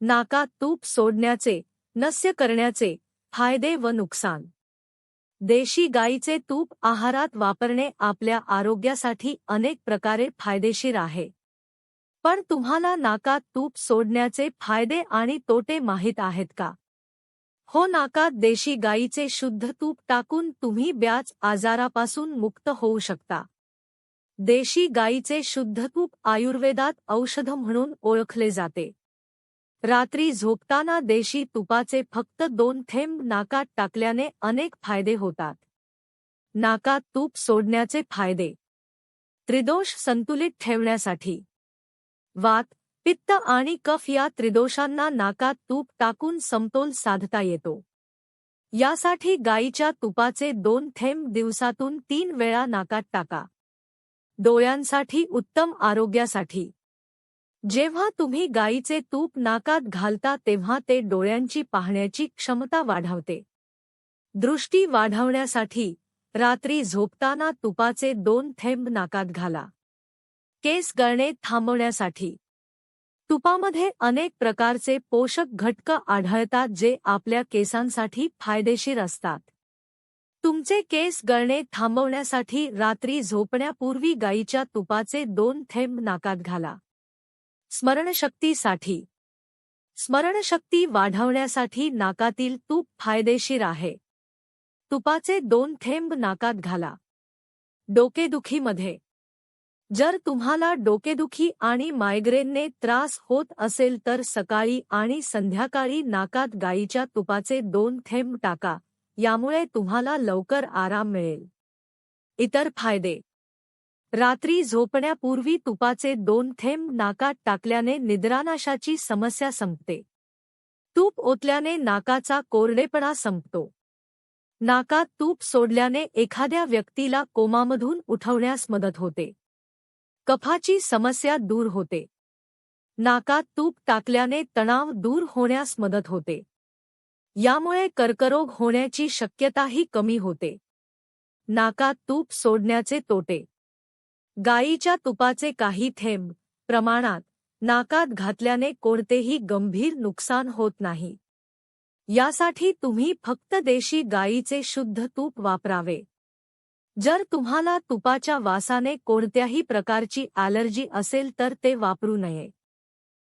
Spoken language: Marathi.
नाका तूप सोडण्याचे नस्य करण्याचे फायदे व नुकसान. देशी गाईचे तूप आहारात वापरणे आपल्या आरोग्यासाठी अनेक प्रकारे फायदेशीर आहे. पण तुम्हाला नाकात तूप सोडण्याचे फायदे आणि तोटे माहीत आहेत का? हो नाकात देशी गाईचे शुद्ध तूप टाकून तुम्ही ब्याच आजारापासून मुक्त होऊ शकता. देशी गाईचे शुद्ध तूप आयुर्वेदात औषध म्हणून ओळखले जाते. रात्री झोपताना देशी तुपाचे फक्त दोन थेंब नाकात टाकल्याने अनेक फायदे होतात. नाकात तूप सोडण्याचे फायदे. त्रिदोष संतुलित ठेवण्यासाठी. वात पित्त आणि कफ या त्रिदोषांना नाकात तूप टाकून समतोल साधता येतो. यासाठी गाईच्या तुपाचे दोन थेंब दिवसातून तीन वेळा नाकात टाका. डोळ्यांसाठी उत्तम आरोग्यासाठी. जेव्हा तुम्ही गाईचे तूप नाकात घालता तेव्हा ते डोळ्यांची पाहण्याची क्षमता वाढवते. दृष्टी वाढवण्यासाठी रात्री झोपताना तुपाचे दोन थेंब नाकात घाला. केस गळणे थांबवण्यासाठी. तुपामध्ये अनेक प्रकारचे पोषक घटक आढळतात जे आपल्या केसांसाठी फायदेशीर असतात. तुमचे केस गळणे थांबवण्यासाठी रात्री झोपण्यापूर्वी गाईच्या तुपाचे दोन थेंब नाकात घाला. स्मरणशक्तीसाठी. स्मरणशक्ती वाढवण्यासाठी नाकातील तूप फायदेशीर आहे. तुपाचे दोन थेंब नाकात घाला. डोकेदुखीमध्ये. जर तुम्हाला डोकेदुखी आणि मायग्रेनने त्रास होत असेल तर सकाळी आणि संध्याकाळी नाकात गाईच्या तुपाचे दोन थेंब टाका यामुळे तुम्हाला लवकर आराम मिळेल. इतर फायदे. रात्री झोपण्यापूर्वी तुपाचे दोन थेंब नाकात टाकल्याने निद्रानाशाची समस्या संपते. तूप ओतल्याने नाकाचा कोरडेपणा संपतो. नाकात तूप सोडल्याने एखाद्या व्यक्तीला कोमामधून उठवण्यास मदत होते. कफाची समस्या दूर होते. नाकात तूप टाकल्याने तणाव दूर होण्यास मदत होते. यामुळे कर्करोग होण्याची शक्यताही कमी होते. नाकात तूप सोडण्याचे तोटे. गायीच्या तुपाचे काही थेंब प्रमाणात नाकात घातल्याने कोणतेही गंभीर नुकसान होत नाही. यासाठी तुम्ही फक्त देशी गायीचे शुद्ध तूप वापरावे. जर तुम्हाला तुपाच्या वासाने कोणत्याही प्रकारची ॲलर्जी असेल तर ते वापरू नये.